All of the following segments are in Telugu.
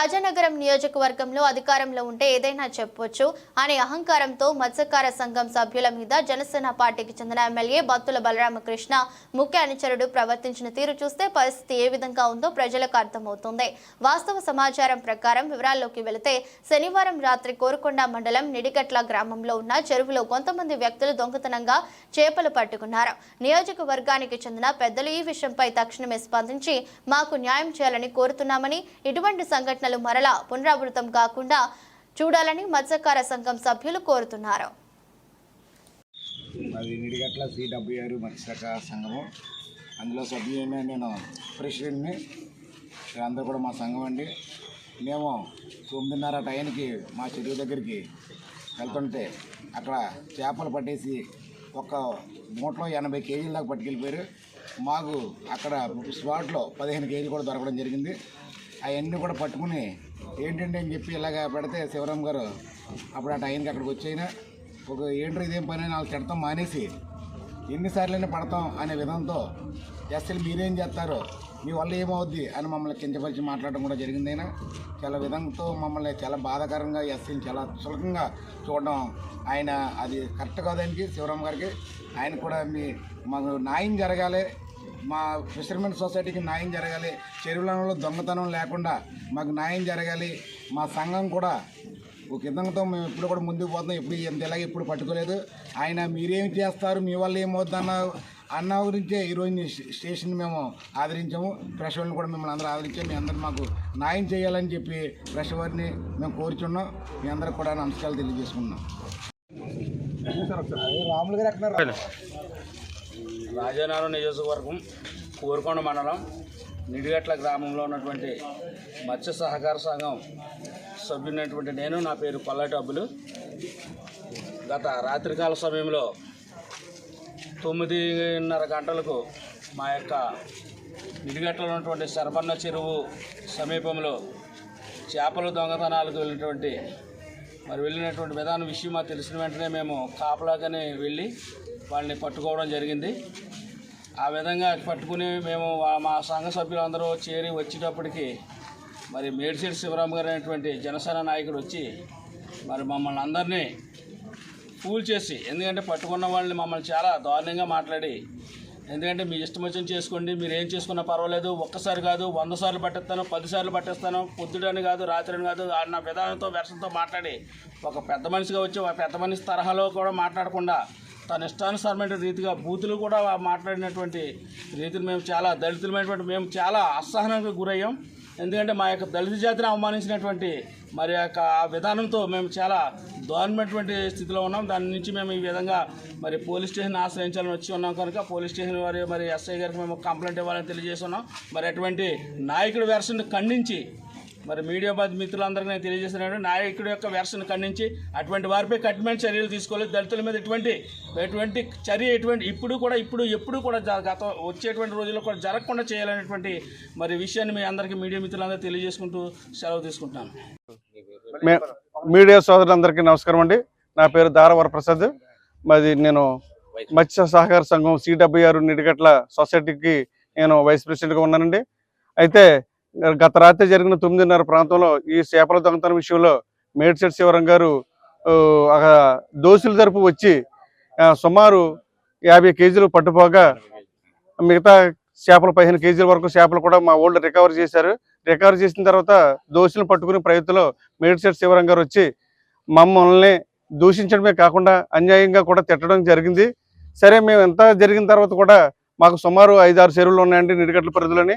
రాజానగరం నియోజకవర్గంలో అధికారంలో ఉంటే ఏదైనా చెప్పొచ్చు అనే అహంకారంతో మత్స్యకార సంఘం సభ్యుల మీద జనసేన పార్టీకి చెందిన ఎమ్మెల్యే బత్తుల బలరామకృష్ణ ముఖ్య అనుచరుడు ప్రవర్తించిన తీరు చూస్తే పరిస్థితి ఏ విధంగా ఉందో ప్రజలకు అర్థమవుతుంది. వాస్తవ సమాచారం ప్రకారం వివరాల్లోకి వెళితే శనివారం రాత్రి కోరుకొండ మండలం నిడిగట్ల గ్రామంలో ఉన్న చెరువులో కొంతమంది వ్యక్తులు దొంగతనంగా చేపలు పట్టుకున్నారు. నియోజకవర్గానికి చెందిన పెద్దలు ఈ విషయంపై తక్షణమే స్పందించి మాకు న్యాయం చేయాలని కోరుతున్నామని ఇటువంటి సంఘటనలు మరలా పునరావృతం కాకుండా చూడాలని మత్స్యకార సంఘం సభ్యులు కోరుతున్నారు. అది నిడిగట్ల సిడబ్ల్యూఆర్ మత్స్యకార సంఘము. అందులో సభ్యులైన నేను ప్రెసిడెంట్ని అందరూ కూడా మా సంఘం అండి. మేము తొమ్మిదిన్నర టైంకి మా చెరువు దగ్గరికి వెళ్తుంటే అక్కడ చేపలు పట్టేసి ఒక మూటలో ఎనభై కేజీల దాకా పట్టుకెళ్ళిపోయారు. మాకు అక్కడ స్పాట్లో పదిహేను కేజీలు కూడా దొరకడం జరిగింది. అవన్నీ కూడా పట్టుకుని ఏంటంటే అని చెప్పి ఇలాగ పెడితే శివరామ్ గారు అప్పుడు ఆ టైంకి అక్కడికి వచ్చైనా ఒక ఏంటో ఇదేం పని అని వాళ్ళు తిడతాం మానేసి ఎన్నిసార్లైనా పడతాం అనే విధంతో అసలు మీరేం చేస్తారు? మీ వల్ల ఏమవుద్ది? అని మమ్మల్ని కించపరిచి మాట్లాడడం కూడా జరిగిందైనా. చాలా విధంతో మమ్మల్ని చాలా బాధాకరంగా ఎస్సీని చాలా చులకంగా చూడడం ఆయన అది కరెక్ట్ కాదానికి శివరామ్ గారికి. ఆయన కూడా మీ మాకు న్యాయం జరగాలి. మా ఫిషర్మెన్ సొసైటీకి న్యాయం జరగాలి. చెరువులలో దొంగతనం లేకుండా మాకు న్యాయం జరగాలి. మా సంఘం కూడా ఒక విధంగా మేము ఎప్పుడు కూడా ముందుకు పోతున్నాం. ఎప్పుడు ఎంత ఇలాగ ఎప్పుడు పట్టుకోలేదు. ఆయన మీరేం చేస్తారు? మీ వల్ల ఏమవుద్ది అన్న అన్న గురించే ఈరోజు స్టేషన్ మేము ఆదరించాము. ప్రెస్ వాళ్ళని కూడా మిమ్మల్ని అందరూ ఆదరించాము మీ అందరూ మాకు న్యాయం చేయాలని చెప్పి ప్రెస్ వారిని మేము కోరుచున్నాం. మీ అందరికి కూడా నమస్కారాలు తెలియజేసుకున్నాం రాములు గారు ఎక్కడ రాజానగరం నియోజకవర్గం కోరుకొండ మండలం నిడిగట్ల గ్రామంలో ఉన్నటువంటి మత్స్య సహకార సంఘం సభ్యునటువంటి నేను నా పేరు కొల్లటి అబ్బులు. గత రాత్రికాల సమయంలో తొమ్మిదిన్నర గంటలకు మా యొక్క నిడిగట్లలో ఉన్నటువంటి శరబన్న చెరువు సమీపంలో చేపల దొంగతనాలకు వెళ్ళినటువంటి మరి వెళ్ళినటువంటి విధానం విషయం మాకు తెలిసిన వెంటనే మేము కాపలాగానే వెళ్ళి వాళ్ళని పట్టుకోవడం జరిగింది. ఆ విధంగా పట్టుకుని మేము మా సంఘ సభ్యులందరూ చేరి వచ్చేటప్పటికి మరి మేడిశెట్టి శివరామ్ గారు అనేటువంటి జనసేన నాయకుడు వచ్చి మరి మమ్మల్ని అందరినీ కూల్ చేసి ఎందుకంటే పట్టుకున్న వాళ్ళని మమ్మల్ని చాలా దారుణంగా మాట్లాడి ఎందుకంటే మీ ఇష్టం వచ్చిన చేసుకోండి మీరు ఏం చేసుకున్నా పర్వాలేదు ఒక్కసారి కాదు వంద సార్లు పట్టేస్తాను పది సార్లు పట్టేస్తాను పొద్దుడని కాదు రాత్రి అని కాదు అన్న విధానంతో వెర్షంతో మాట్లాడి ఒక పెద్ద మనిషిగా వచ్చి ఒక పెద్ద మనిషి తరహాలో కూడా మాట్లాడకుండా తన ఇష్టానుసారమైన రీతిగా బూతులు కూడా మాట్లాడినటువంటి రీతిని మేము చాలా దళితులమైనటువంటి మేము చాలా అసహనానికి గురయ్యాం. ఎందుకంటే మా యొక్క దళిత జాతిని అవమానించినటువంటి మరి యొక్క ఆ విధానంతో మేము చాలా దారుణమైనటువంటి స్థితిలో ఉన్నాం. దాని నుంచి మేము ఈ విధంగా మరి పోలీస్ స్టేషన్ ఆశ్రయించాలని వచ్చి ఉన్నాం కనుక పోలీస్ స్టేషన్ వారి మరి ఎస్ఐ గారికి మేము కంప్లైంట్ ఇవ్వాలని తెలియజేస్తున్నాం మరి అటువంటి నాయకుడి వెర్షన్ ఖండించి మరి మీడియా బాధ మిత్రులందరికీ నేను తెలియజేస్తున్నాను. నాయకుడి యొక్క వెర్షన్ ఖండించి అటువంటి వారిపై కఠినమైన చర్యలు తీసుకోవాలి దళితుల మీద ఎటువంటి ఎటువంటి చర్య ఎటువంటి ఇప్పుడు కూడా ఇప్పుడు ఎప్పుడు కూడా జ- గత వచ్చేటువంటి రోజుల్లో కూడా జరగకుండా చేయాలనేటువంటి మరి విషయాన్ని మీ అందరికీ మీడియా మిత్రులందరూ తెలియజేసుకుంటూ సెలవు తీసుకుంటాను మీడియా సోదరులందరికీ నమస్కారం అండి. నా పేరు దారవర ప్రసాద్. మరి నేను మత్స్య సహకార సంఘం సిడబ్ల్యూఆర్ నిడిగట్ల సొసైటీకి నేను వైస్ ప్రెసిడెంట్గా ఉన్నానండి. అయితే గత రాత్రి జరిగిన తొమ్మిదిన్నర ప్రాంతంలో ఈ చేపల దొంగతనం విషయంలో మేడ్చెట్ శివరం గారు ఆ, దోషుల తరపు వచ్చి సుమారు యాభై కేజీలు పట్టుపోగా మిగతా చేపలు పదిహేను కేజీల వరకు చేపలు కూడా మా ఓల్డ్ రికవర్ చేశారు. రికవర్ చేసిన తర్వాత దోషులను పట్టుకునే ప్రయత్నంలో మేడ్చెట్ శివరం గారు వచ్చి మమ్మల్ని దూషించడమే కాకుండా అన్యాయంగా కూడా తిట్టడం జరిగింది. సరే మేము ఎంత జరిగిన తర్వాత కూడా మాకు సుమారు ఐదారు చెరువులు ఉన్నాయండి నిడిగట్ల పరిధిలోని.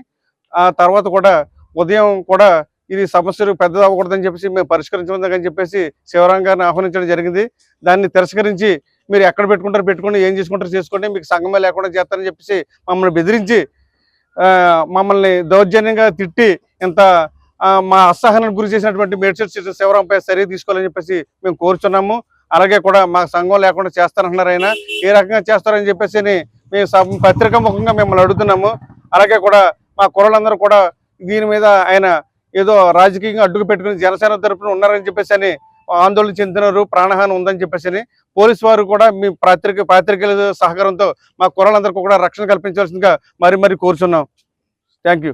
ఆ తర్వాత కూడా ఉదయం కూడా ఇది సమస్యలు పెద్దది అవ్వకూడదని చెప్పేసి మేము పరిష్కరించమని చెప్పేసి శివరాం గారిని ఆహ్వానించడం జరిగింది. దాన్ని తిరస్కరించి మీరు ఎక్కడ పెట్టుకుంటారు పెట్టుకుని ఏం చేసుకుంటారు చేసుకోండి మీకు సంగమే లేకుండా చేస్తారని చెప్పేసి మమ్మల్ని బెదిరించి మమ్మల్ని దౌర్జన్యంగా తిట్టి ఇంత మా అసహనానికి గురి చేసినటువంటి మేడ్చర్ శివరాంపై చర్య తీసుకోవాలని చెప్పేసి మేము కోరుచున్నాము. అలాగే కూడా మా సంఘం లేకుండా చేస్తానంటున్నారు ఆయన. ఏ రకంగా చేస్తారని చెప్పేసి మేము పత్రికా ముఖంగా మిమ్మల్ని అడుగుతున్నాము. అలాగే కూడా మా కుర్రలందరూ కూడా దీని మీద ఆయన ఏదో రాజకీయంగా అడ్డుకు పెట్టుకుని జనసేన తరపున ఉన్నారని చెప్పేసి అని ఆందోళన చెందుతున్నారు ప్రాణహాని ఉందని చెప్పేసి అని పోలీస్ వారు కూడా మీ పాత్రిక పాత్రికేయుల సహకారంతో మా కుర్రలందరికీ కూడా రక్షణ కల్పించాల్సిందిగా మరి మరి కోరుచున్నాం. Thank you